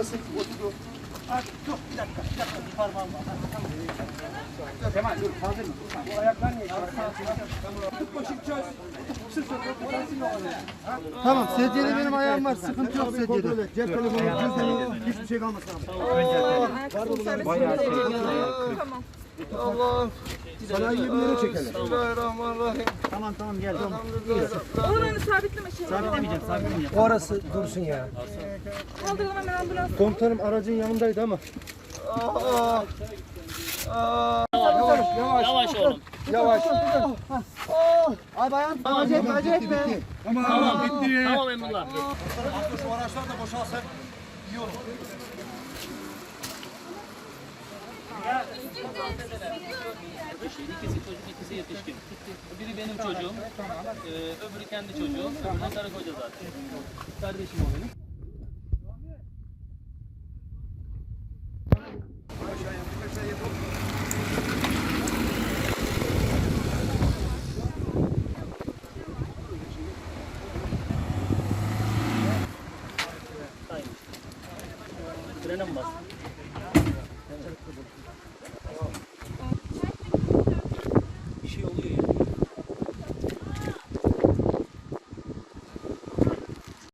Oturdu. Aa, Dur bir dakika, bir dakika. Bir parmağım var. Kemal dur, fazla mı? Bu ayaklar niye? Tut başım çöz. Sırt çöz. Sensin o araya. Tamam sedyede benim ayağım var. Sıkıntı yok sedyede. Cep telefonu, cüzdanı, hiçbir şey kalmasın abi. Tamam. Allah. Sanayiye bir yere çekelim. Tamam tamam gel. Tamam. Oralarını sabitleme şey. Sabitlemeyeceğim sabitlemeyeceğim. Orası dursun ya. Kaldıralım hemen ambulans. Komutanım aracın yanındaydı ama. Yavaş olun. Yavaş. Abi ayağım acı etme acı etme. Tamam bitti. Tamam Emrullah. Şu araçlar da boşalsak iyi olur. İkisi çocuk, ikisi yetişkin. Biri benim çocuğum, ee, öbürü kendi çocuğum, öbürü karı koca zaten. Kardeşim o benim. Frene mi bastın?